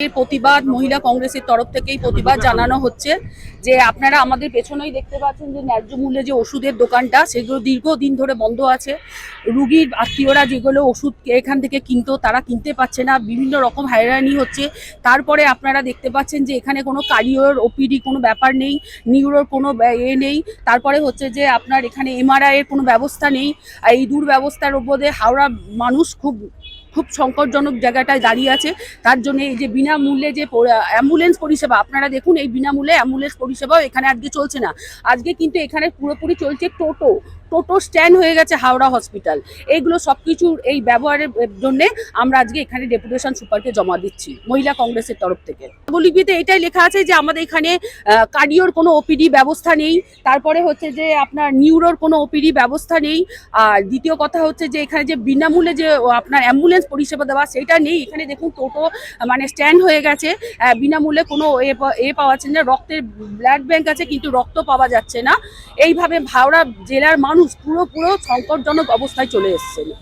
প্রতিবাদ মহিলা কংগ্রেসের তরফ থেকেই প্রতিবাদ জানানো হচ্ছে যে আপনারা আমাদের পেছনেই দেখতে পাচ্ছেন যে ন্যায্য মূল্যে যে ওষুধের দোকানটা, সেগুলো দীর্ঘদিন ধরে বন্ধ আছে। রুগীর আত্মীয়রা যেগুলো ওষুধ এখান থেকে কিনতো, তারা কিনতে পারছে না। বিভিন্ন রকম হয়রানি হচ্ছে। তারপরে আপনারা দেখতে পাচ্ছেন যে এখানে কোনো কারিওর ওপিডি কোনো ব্যাপার নেই, নিউরোর কোনো এ নেই। তারপরে হচ্ছে যে আপনার এখানে এমআরআই এর কোনো ব্যবস্থা নেই। এই দুর্ব্যবস্থার উপরে হাওড়া মানুষ খুব খুব সংকটজনক জায়গাটায় দাঁড়িয়ে আছে। তার জন্য এই যে বিনামূল্যে যে অ্যাম্বুলেন্স পরিষেবা, আপনারা দেখুন এই বিনামূল্যে অ্যাম্বুলেন্স পরিষেবাও এখানে আজকে চলছে না। আজকে কিন্তু এখানে পুরোপুরি চলছে টোটো। টোটো স্ট্যান্ড হয়ে গেছে হাওড়া হসপিটাল। এইগুলো সব কিছুর এই ব্যবহারের জন্য আমরা আজকে এখানে ডেপুটেশন সুপারকে জমা দিচ্ছি, মহিলা কংগ্রেসের তরফ থেকে। লিপিতে এটাই লেখা আছে যে আমাদের এখানে কার্ডিওর কোনো ওপিডি ব্যবস্থা নেই, তারপরে হচ্ছে যে আপনার নিউরোর কোনো ওপিডি ব্যবস্থা নেই, আর দ্বিতীয় কথা হচ্ছে যে এখানে যে বিনামূল্যে যে আপনার অ্যাম্বুলেন্স পরিষেবা দেওয়া সেটা নেই, এখানে দেখুন টোটো মানে স্ট্যান্ড হয়ে গেছে বিনামূল্যে কোনো এ পাওয়া যাচ্ছে না, রক্তের ব্লাড ব্যাংক আছে কিন্তু রক্ত পাওয়া যাচ্ছে না। এইভাবে হাওড়া জেলার মানুষ পুরো পুরো সংকটজনক অবস্থায় চলে এসছে